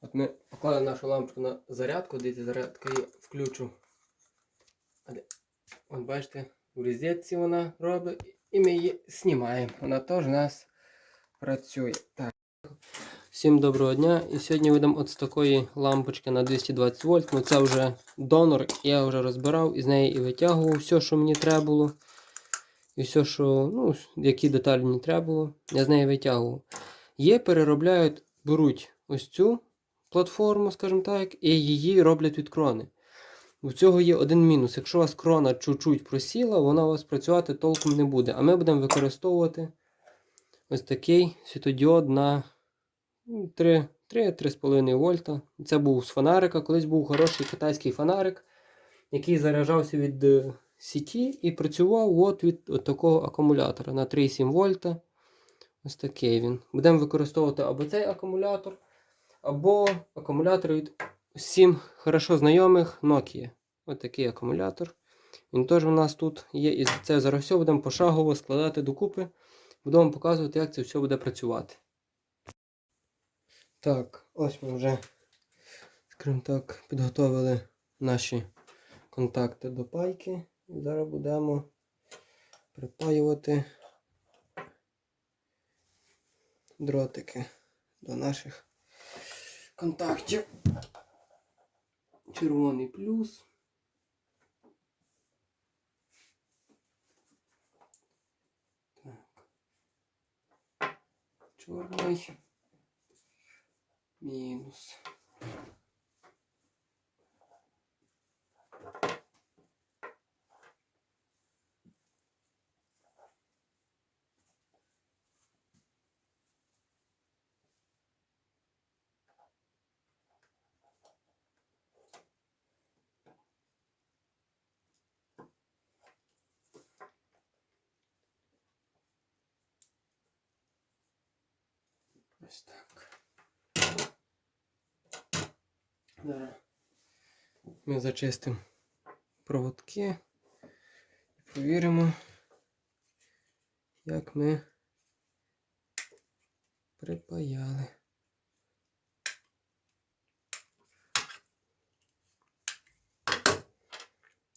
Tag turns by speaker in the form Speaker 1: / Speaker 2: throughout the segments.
Speaker 1: От ми поклали нашу лампочку на зарядку, дивіться, зарядка її включу. От бачите, у розетці вона робить, і ми її знімаємо. Вона теж у нас працює. Так. Всім доброго дня. І сьогодні видам от з такої лампочки на 220 вольт. Ну це вже донор, я вже розбирав, із неї і витягував все, що мені треба було. І все, що, ну, які деталі мені треба було, я з неї витягував. Є, переробляють, беруть ось цю платформу, скажімо так, і її роблять від крони. У цього є один мінус. Якщо у вас крона чуть-чуть просіла, вона у вас працювати толком не буде. А ми будемо використовувати ось такий світодіод на ну, 3 3-3,5 вольта. Це був з фонарика. Колись був хороший китайський фонарик, який заряджався від е, сіті і працював от від от такого акумулятора на 3,7 вольта. Ось такий він. Будемо використовувати або цей акумулятор, або акумулятор від всім хорошо знайомих Nokia. Ось такий акумулятор. Він теж у нас тут є. І це зараз все будемо пошагово складати докупи. Буду вам показувати, як це все буде працювати. Так, ось ми вже, скажімо так, підготовили наші контакти до пайки. І зараз будемо припаювати дротики до наших контактів. Червоний плюс. Так. Чорний. Мінус. Ось так. Зараз ми зачистимо проводки і провіримо, як ми припаяли.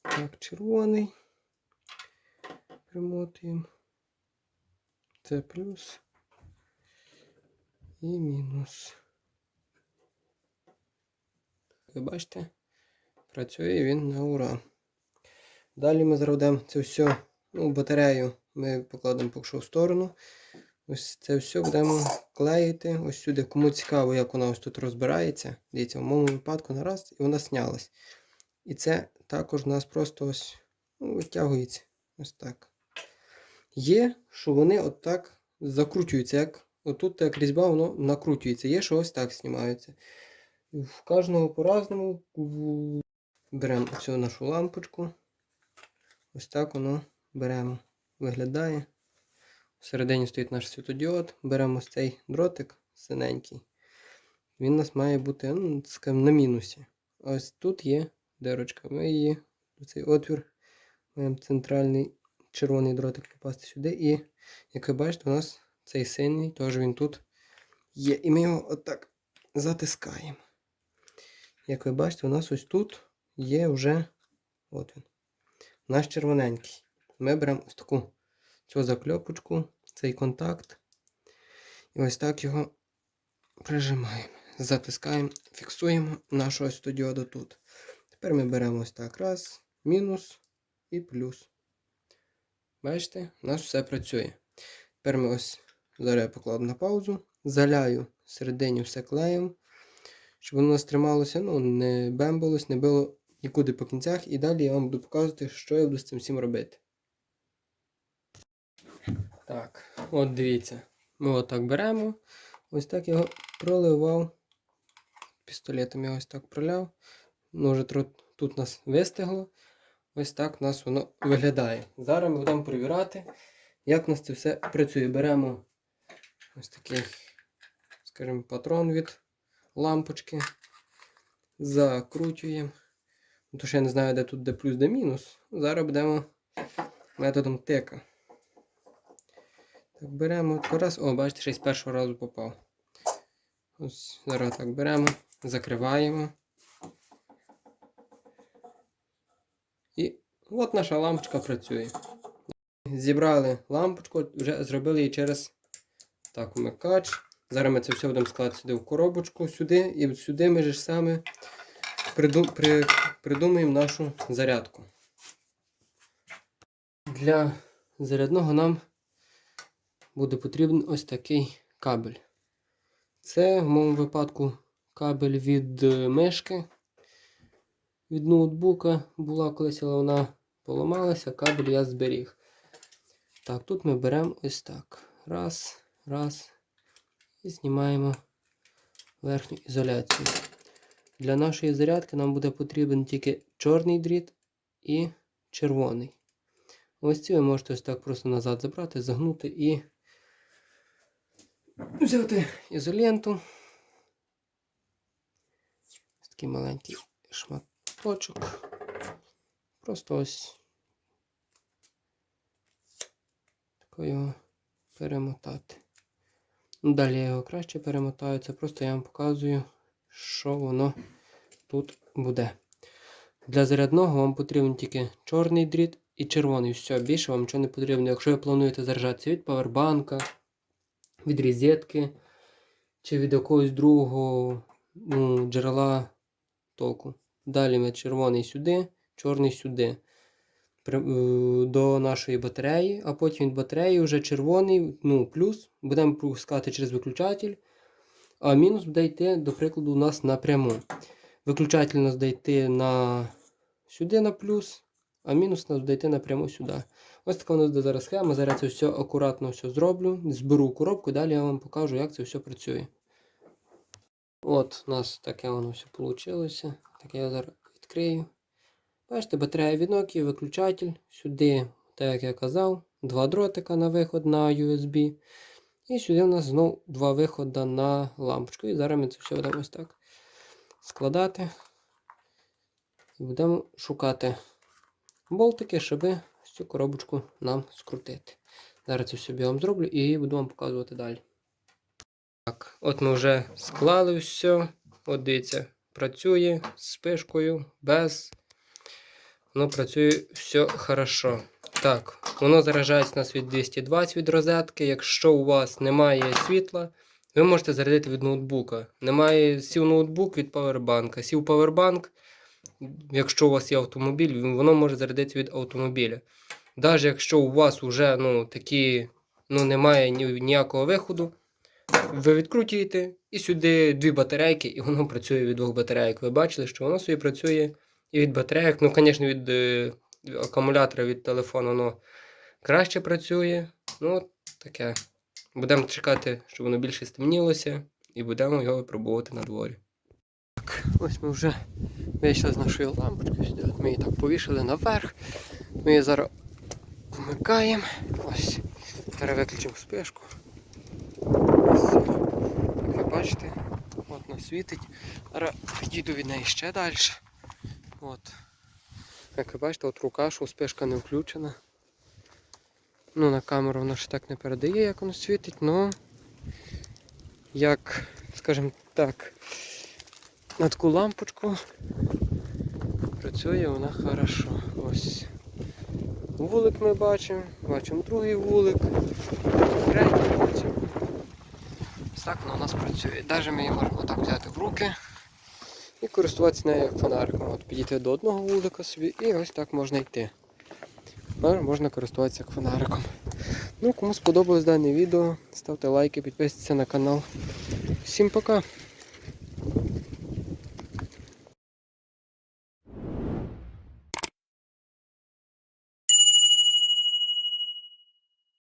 Speaker 1: Так, червоний примотуємо. Це плюс і мінус. Ви бачите, працює він на ура. Далі ми зробимо це все, ну, батарею ми покладемо поки що в сторону. Ось це все будемо клеїти. Ось сюди, кому цікаво, як вона ось тут розбирається. Дивіться, в моєму випадку на раз і вона снялась. І це також у нас просто ось ну, витягується. Ось так. Є, що вони отак закручуються, як отут як різьба, воно накручується. Є, що ось так знімаються. В кожного по-разному беремо цю нашу лампочку. Ось так воно беремо. Виглядає. Всередині стоїть наш світодіод. Беремо ось цей дротик синенький. Він у нас має бути ну, скажімо, на мінусі. Ось тут є дирочка. Ми її, цей отвір, маємо центральний червоний дротик попасти сюди. І, як ви бачите, у нас цей синій, теж він тут є. І ми його отак затискаємо. Як ви бачите, у нас ось тут є вже от він, наш червоненький. Ми беремо ось таку цю закльопочку, цей контакт. І ось так його прижимаємо. Затискаємо, фіксуємо нашого студіоду тут. Тепер ми беремо ось так. Раз, мінус і плюс. Бачите, у нас все працює. Тепер ми ось зараз я покладу на паузу, заляю всередині все клеєм, щоб воно у нас трималося, ну, не бембалось, не било нікуди по кінцях. І далі я вам буду показувати, що я буду з цим всім робити. Так, от дивіться. Ми отак беремо. Ось так його проливав. Пістолетом я ось так проляв. Ну, вже тут нас вистигло. Ось так у нас воно виглядає. Зараз ми будемо перевіряти, як у нас це все працює. Беремо ось такий, скажімо, патрон від лампочки. Закручуємо. Ну, То я не знаю, де тут де плюс, де мінус. Зараз будемо методом тика. Так, беремо раз. О, бачите, ще й з першого разу попав. Ось зараз так беремо. закриваємо. І от наша лампочка працює. Зібрали лампочку, вже зробили її через так, вмикач. Зараз ми це все будемо складати сюди в коробочку, сюди, і сюди ми ж саме приду- при- придумаємо нашу зарядку. Для зарядного нам буде потрібен ось такий кабель. Це в моєму випадку кабель від е, мишки. Від ноутбука була колись, але вона поламалася, кабель я зберіг. Так, тут ми беремо ось так. Раз, раз. І знімаємо верхню ізоляцію. Для нашої зарядки нам буде потрібен тільки чорний дріт і червоний. Ось ці ви можете ось так просто назад забрати, загнути і взяти ізоленту. Ось такий маленький шматочок. Просто ось тако його перемотати. Далі я його краще перемотаю. Це просто я вам показую, що воно тут буде. Для зарядного вам потрібен тільки чорний дріт і червоний. Все, більше вам нічого не потрібно. Якщо ви плануєте заряджатися від павербанка, від розетки чи від якогось другого ну, джерела току. Далі ми червоний сюди, чорний сюди. Е, До нашої батареї, а потім від батареї вже червоний, ну, плюс, будемо пускати через виключатель, а мінус буде йти, до прикладу, у нас напряму. Виключатель у нас буде на сюди на плюс, а мінус у нас буде напряму сюди. Ось така у нас зараз схема. Зараз це все акуратно все зроблю. Зберу коробку далі я вам покажу, як це все працює. От, у нас таке воно все вийшло. Так я зараз відкрию. Бачите, батарея від Nokia, виключатель. Сюди, так як я казав, два дротика на виход на USB. І сюди у нас знову два виходи на лампочку. І зараз ми це все будемо ось так складати. І будемо шукати болтики, щоб цю коробочку нам скрутити. Зараз це все вам зроблю і буду вам показувати далі. Так, от ми вже склали все. От дивіться, працює з спишкою, без. Воно працює все хорошо. Так, воно заряджається у нас від 220 від розетки. Якщо у вас немає світла, ви можете зарядити від ноутбука. Немає сів ноутбук від павербанка. Сів павербанк, якщо у вас є автомобіль, воно може зарядити від автомобіля. Навіть якщо у вас вже ну, такі, ну, немає ніякого виходу, ви відкрутюєте і сюди дві батарейки, і воно працює від двох батарейок. Ви бачили, що воно собі працює і від батарейок. Ну, звісно, від е, акумулятора від телефону воно краще працює. Ну, таке. Будемо чекати, щоб воно більше стемнілося, і будемо його випробувати на дворі. Так, ось ми вже вийшли з нашої лампочки. Ми її так повішали наверх. Ми її зараз вмикаємо. Ось. Зараз виключимо спишку. Ось. Як ви бачите, от вона світить. Зараз підійду від неї ще далі. От. Як ви бачите, от рука, що спишка не включена. Ну, на камеру воно ще так не передає, як воно світить, але як, скажімо так, на таку лампочку працює вона хорошо. Ось. Вулик ми бачимо, бачимо другий вулик, третій бачимо. Ось так воно у нас працює. Навіть ми її можемо отак взяти в руки і користуватися нею як фонариком. От підійти до одного вулика собі і ось так можна йти. Можна користуватися як фонариком. Ну, кому сподобалось дане відео, ставте лайки, підписуйтесь на канал. Всім пока!